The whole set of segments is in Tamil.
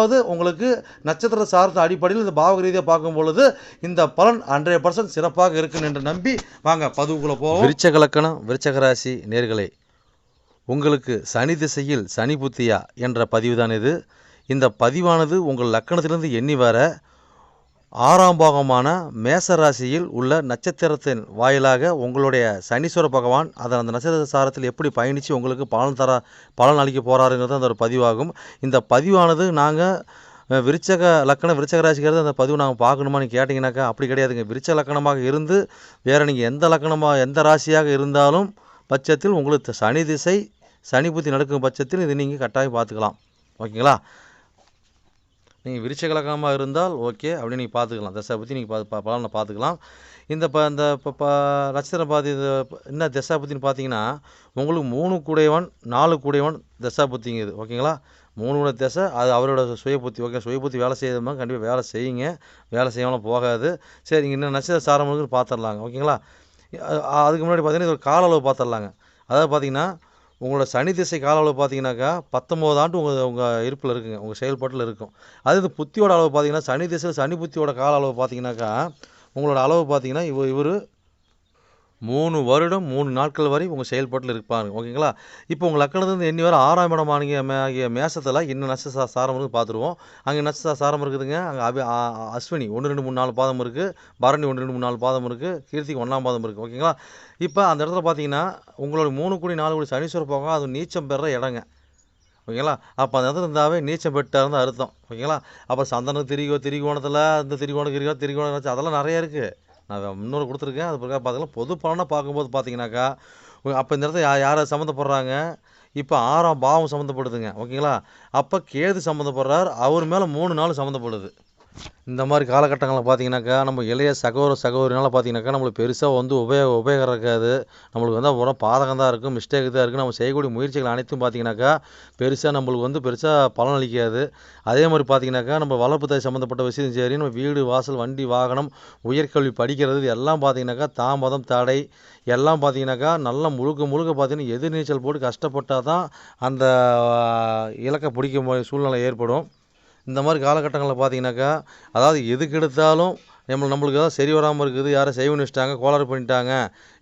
அதாவது உங்களுக்கு நட்சத்திர சார்ந்த அடிப்படையில் இந்த பாவக ரீதியாக பார்க்கும் பொழுது இந்த பலன் ஹண்ட்ரட் பர்சன்ட் சிறப்பாக இருக்கும் என்று நம்பி வாங்க பதிவுக்குள்ளே போவோம். விருச்சக லக்கணம் விருச்சக ராசி நேர்களே உங்களுக்கு சனி திசையில் சனி புத்தியா என்ற பதிவு தான் இது. இந்த பதிவானது உங்கள் லக்கணத்திலிருந்து எண்ணி வர ஆறாம் பாகமான மேச ராசியில் உள்ள நட்சத்திரத்தின் வாயிலாக உங்களுடைய சனீஸ்வர பகவான் அதை அந்த நட்சத்திர சாரத்தில் எப்படி பயணித்து உங்களுக்கு பலன் தர பலன் அளிக்க போகிறாருங்கிறது அந்த ஒரு பதிவாகும். இந்த பதிவானது நாங்கள் விருச்சக லக்கணம் விருச்சக ராசிக்கிறது அந்த பதிவு நாங்கள் பார்க்கணுமான்னு கேட்டிங்கனாக்கா அப்படி கிடையாதுங்க. விருச்ச லக்கணமாக இருந்து வேறு நீங்கள் எந்த லக்கணமாக எந்த ராசியாக இருந்தாலும் பட்சத்தில் உங்களுக்கு சனி திசை சனி புத்தி நடக்கும் பட்சத்தில் இது நீங்கள் கட்டாயம் பார்த்துக்கலாம். ஓகேங்களா? நீங்கள் விரிச்ச லக்கணமாக இருந்தால் ஓகே அப்படின்னு நீங்கள் பார்த்துக்கலாம் தசை பற்றி நீங்கள் பா பா- பலனை பார்த்துக்கலாம் இந்த ப இந்த இப்போ ப நட்சத்திரம் பார்த்து இது என்ன தசா புத்தின்னு பார்த்தீங்கன்னா உங்களுக்கு மூணு கூடையவன் நாலு கூடையவன் தசா புத்திங்குது ஓகேங்களா? மூணு கூட தசை அது அவரோட சுய புத்தி ஓகே சுய புத்தி வேலை செய்யறதுமா கண்டிப்பாக வேலை செய்யுங்க. வேலை செய்யாமல் போகாது. சரி இங்கே இன்னும் நட்சத்திர சாரம் பார்த்துடலாங்க ஓகேங்களா? அதுக்கு முன்னாடி பார்த்தீங்கன்னா இது ஒரு கால அளவு பார்த்துடலாங்க அதாவது பார்த்தீங்கன்னா உங்களோட சனி திசை கால அளவு பார்த்தீங்கன்னாக்கா பத்தொம்போது ஆண்டு உங்கள் உங்கள் இருப்பில் இருக்குங்க. உங்கள் செயல்பாட்டில் இருக்கும். அது இது புத்தியோட அளவு பார்த்தீங்கன்னா சனி திசையில் சனி புத்தியோட கால அளவு பார்த்தீங்கன்னாக்கா உங்களோட அளவு பார்த்தீங்கன்னா இவ இவர் மூணு வருடம் மூணு நாட்கள் வரை உங்கள் செயல்பாட்டில் இருப்பாங்க ஓகேங்களா? இப்போ உங்கள் லக்கணத்துலேருந்து எண்ணி வர ஆறாம் இடம் ஆகிய ஆகிய மேசத்தில் இன்னும் நட்சத்திர சாரம் இருக்குது பார்த்துருவோம். அங்கே நட்சத்திர சாரம் இருக்குதுங்க. அங்கே அபி அஸ்வினி ஒன்று ரெண்டு மூணு நாலு பாதம் இருக்குது பரணி ஒன்று ரெண்டு மூணு நாலு பாதம் இருக்குது கீர்த்திக்கு ஒன்றாம் பாதம் இருக்குது ஓகேங்களா? இப்போ அந்த இடத்துல பார்த்தீங்கன்னா உங்களோட மூணு கோடி நாலு கோடி சனீஸ்வர போக அது நீச்சம் பெற இடங்க. ஓகேங்களா? அப்போ அந்த இடத்துல இருந்தாவே நீச்சம் பெற்றார் தான் அர்த்தம். ஓகேங்களா? அப்போ சந்தனம் திரிகோ திரிகோணத்தில் இந்த திரிகோணம் கிரிகோ திரிகோணம் வச்சு அதெல்லாம் நிறைய இருக்குது நான் இன்னொரு கொடுத்துருக்கேன். அது பிறகு பார்த்தீங்கன்னா பொது பலனை பார்க்கும்போது பார்த்தீங்கன்னாக்கா அப்போ இந்த இடத்துல யார் யாரை சம்மந்தப்படுறாங்க? இப்போ ஆறாம் பாவம் சம்மந்தப்படுதுங்க. ஓகேங்களா? அப்போ கேது சம்மந்தப்படுறார். அவர் மேலே மூணு நாள் சம்மந்தப்படுது. இந்த மாதிரி காலகட்டங்களில் பார்த்தீங்கன்னாக்கா நம்ம இளைய சகோதர சகோதரினால் பார்த்தீங்கன்னாக்கா நம்மளுக்கு பெருசாக வந்து உபயோக உபயோகம் இருக்காது. நம்மளுக்கு வந்து உரம் பாதகம் தான் இருக்கும் மிஸ்டேக் தான் இருக்குது நம்ம செய்யக்கூடிய முயற்சிகள் அனைத்தும் பார்த்தீங்கன்னாக்கா பெருசாக நம்மளுக்கு வந்து பெருசாக பலன் அளிக்காது. அதே மாதிரி பார்த்தீங்கன்னாக்கா நம்ம வளர்ப்பு தாய் சம்மந்தப்பட்ட விஷயம் சரி நம்ம வீடு வாசல் வண்டி வாகனம் உயர்கல்வி படிக்கிறது எல்லாம் பார்த்தீங்கன்னாக்கா தாமதம் தடை எல்லாம் பார்த்தீங்கன்னாக்கா நல்லா முழுக்க முழுக்க பார்த்தீங்கன்னா எதிர்நீச்சல் போட்டு கஷ்டப்பட்டால் தான் அந்த இலக்கை பிடிக்க சூழ்நிலை ஏற்படும். இந்த மாதிரி காலகட்டங்களில் பார்த்தீங்கன்னாக்கா அதாவது எதுக்கு எடுத்தாலும் நம்ம நம்மளுக்கு ஏதாவது சரி வராமல் இருக்குது யாரை செய்வ வச்சுட்டாங்க கோளாறு பண்ணிட்டாங்க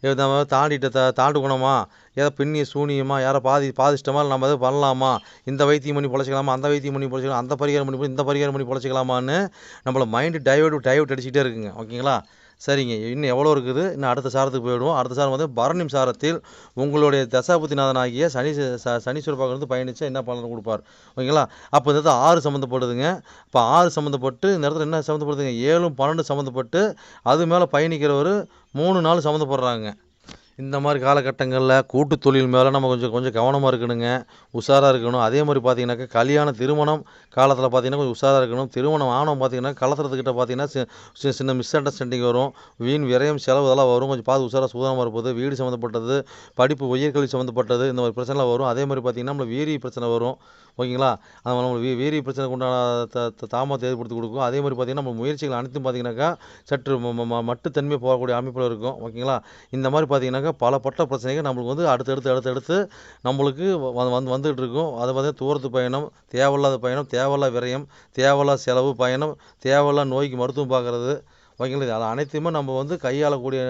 இது நம்ம தாண்டிட்ட தா தாண்டுக்கணுமா? ஏதோ பின்னிய சூனியமா யாரை பாதி பாதிச்சிட்டமா நம்ம எதாவது பண்ணலாமா? இந்த வைத்தியம் பண்ணி பொழைச்சிக்கலாமா? அந்த வைத்தியம் பண்ணி பொழைச்சிக்கலாம்? அந்த பரிகாரம் பண்ணி இந்த பரிகாரம் பண்ணி பொழைச்சிக்கலாமான்னு நம்மள மைண்டு டைவர்ட் டைவர்ட் அடிச்சுக்கிட்டே இருக்குங்க. ஓகேங்களா? சரிங்க. இன்னும் எவ்வளோ இருக்குது? இன்னும் அடுத்த சாரத்துக்கு போயிடுவோம். அடுத்த சாரம் வந்து பரணிம் சாரத்தில் உங்களுடைய தசாபுத்திநாதனாகிய சனி ச- சனீஸ்வர பகவான் வந்து பயணிச்சா என்ன பலன் கொடுப்பார்? ஓகேங்களா? அப்போ இந்த இடத்துல ஆறு சம்மந்தப்படுதுங்க இப்போ ஆறு சம்மந்தப்பட்டு இந்த இடத்துல என்ன சம்மந்தப்படுதுங்க ஏழும் பன்னெண்டு சம்மந்தப்பட்டு அது மேலே பயணிக்கிறவர் மூணு நாள் சம்மந்தப்படுறாங்க இந்த மாதிரி காலகட்டங்களில் கூட்டு தொழில் மேலே நம்ம கொஞ்சம் கொஞ்சம் கவனமாக இருக்கணுங்க. உஷாராக இருக்கணும். அதே மாதிரி பார்த்தீங்கன்னாக்கா கல்யாண திருமணம் காலத்தில் பார்த்தீங்கன்னா கொஞ்சம் உஷாராக இருக்கணும். திருமணம் ஆனவன் பார்த்தீங்கன்னா கலத்துறதுக்கிட்ட பார்த்தீங்கன்னா சி- சி- சின்ன மிஸ் அண்டர்ஸ்டாண்டிங் வரும். வீண் விரயம் செலவு இதெல்லாம் வரும். கொஞ்சம் பார்த்து உஷாராக சூதானமாக இருப்பது வீடு சம்மந்தப்பட்டது படிப்பு உயர்கல்வி சம்மந்தப்பட்டது இந்த மாதிரி பிரச்சனைலாம் வரும். அதே மாதிரி பார்த்தீங்கன்னா நம்மளுக்கு வீரிய பிரச்சனை வரும். ஓகேங்களா? அது நம்மளுக்கு வீ வீரிய பிரச்சனைக்கு உண்டான த தாமதத்தை ஏற்படுத்தி கொடுக்கும். அதே மாதிரி பார்த்தீங்கன்னா நம்ம முயற்சிகள் அனைத்தும் பார்த்தீங்கன்னாக்கா சற்று ம- ம- மட்டுத்தன்மை போகக்கூடிய அமைப்பில் இருக்கும். ஓகேங்களா? இந்த மாதிரி பார்த்தீங்கன்னாக்கா பலப்பட்ட பிரச்சனைகள் நம்மளுக்கு வந்து அடுத்தடுத்து அடுத்தடுத்து நம்மளுக்கு வ- வந்து வந்துகிட்டு இருக்கும். அதை பார்த்தீங்கன்னா தூரத்து பயணம் தேவையில்லாத பயணம் தேவையில்லா விரயம் தேவையில்லா செலவு பயணம் தேவையில்லா நோய்க்கு மருத்துவம் பார்க்கறது ஓகேங்களா? அது அனைத்தையுமே நம்ம வந்து கையாளக்கூடிய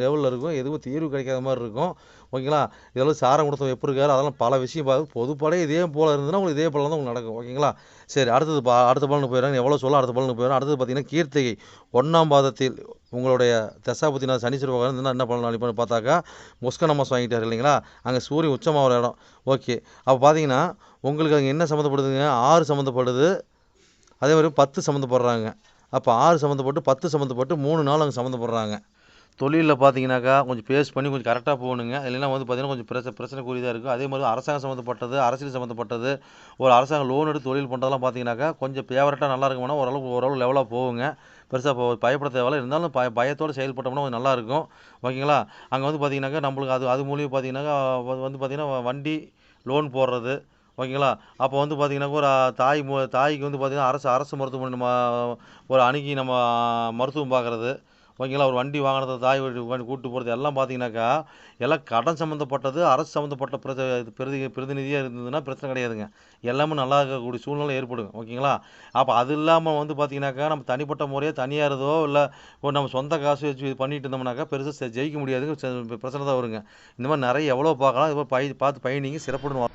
லெவலில் இருக்கும். எதுவும் தீர்வு கிடைக்காத மாதிரி இருக்கும். ஓகேங்களா? இதெல்லாம் சாரம் கொடுத்தவங்க எப்படி இருக்காரு? அதெல்லாம் பல விஷயம் பார்த்து பொதுப்படையே இதே போல் இருந்ததுன்னா உங்களுக்கு இதே போல தான் உங்களுக்கு நடக்கும். ஓகேங்களா? சரி அடுத்தது பா அடுத்த பலனுக்கு போயிடறாங்க எவ்வளோ சொல்ல அடுத்த பலனுக்கு போயிடும் அடுத்தது பார்த்தீங்கன்னா கீர்த்திகை ஒன்றாம் பாதத்தில் உங்களுடைய தசாபத்தினா சனீஸ்வர பகவான் இருந்தால் என்ன பலன் அளிப்பான்னு பார்த்தாக்கா முஸ்கன மாதம் வாங்கிட்டார் இல்லைங்களா? அங்கே சூரியன் உச்சமாகிற இடம். ஓகே. அப்போ பார்த்தீங்கன்னா உங்களுக்கு அங்கே என்ன சம்மந்தப்படுதுங்க? ஆறு சம்மந்தப்படுது. அதே மாதிரி பத்து சம்மந்தப்படுறாங்க. அப்போ ஆறு சம்மந்தப்பட்டு பத்து சம்மந்தப்பட்டு மூணு நாள் அங்கே சம்மந்தப்படுறாங்க. தொழிலில் பார்த்தீங்கன்னாக்கா கொஞ்சம் பேஸ் பண்ணி கொஞ்சம் கரெக்டாக போகணுங்க. இல்லைன்னா வந்து பார்த்தீங்கன்னா கொஞ்சம் பிரச்சனை பிரச்சனைக்குரியதாக இருக்கும் அதே மாதிரி அரசாங்கம் சம்மந்தப்பட்டது அரசியல் சம்மந்தப்பட்டது ஒரு அரசாங்கம் லோன் எடுத்து தொழில் பண்ணுறதெல்லாம் பார்த்தீங்கன்னாக்கா கொஞ்சம் ஃபேவரட்டாக நல்லா இருக்கும்னா ஓரளவுக்கு ஓரளவு லெவலாக போகுங்க. பெருசாக போ பயப்பட தேவையில்ல. இருந்தாலும் பய பயத்தோடு செயல்பட்டோம்னா கொஞ்சம் நல்லா இருக்கும். ஓகேங்களா? அங்கே வந்து பார்த்தீங்கன்னாக்கா நம்மளுக்கு அது அது மூலியம் பார்த்தீங்கன்னாக்கா வந்து வந்து பார்த்தீங்கன்னா வண்டி லோன் போடுறது ஓகேங்களா? அப்போ வந்து பார்த்தீங்கன்னாக்கா ஒரு தாய் மு- தாய்க்கு வந்து பார்த்திங்கன்னா அரசு அரசு மருத்துவமனை நம்ம ஒரு அணுகி நம்ம மருத்துவம் பார்க்குறது ஓகேங்களா? ஒரு வண்டி வாங்கினது தாய் வண்டி கூட்டு போகிறது எல்லாம் பார்த்தீங்கன்னாக்கா எல்லாம் கடன் சம்மந்தப்பட்டது அரசு சம்மந்தப்பட்ட பிரச்ச பிரதி பிரதிநிதியாக இருந்ததுன்னா பிரச்சனை கிடையாதுங்க. எல்லாமே நல்லா இருக்கக்கூடிய சூழ்நிலை ஏற்படுங்க ஓகேங்களா? அப்போ அது இல்லாமல் வந்து பார்த்தீங்கன்னாக்கா நம்ம தனிப்பட்ட முறையாக தனியாக இருந்தோ இல்லை ஒரு நம்ம சொந்த காசு வச்சு இது பண்ணிட்டு இருந்தோம்னாக்கா பெருசாக ஜெயிக்க முடியாதுங்க பிரச்சனை தான் வருங்க. இந்த மாதிரி நிறைய எவ்வளோ பார்க்கலாம் இது மாதிரி பய பார்த்து பயணிங்க சிறப்புன்னு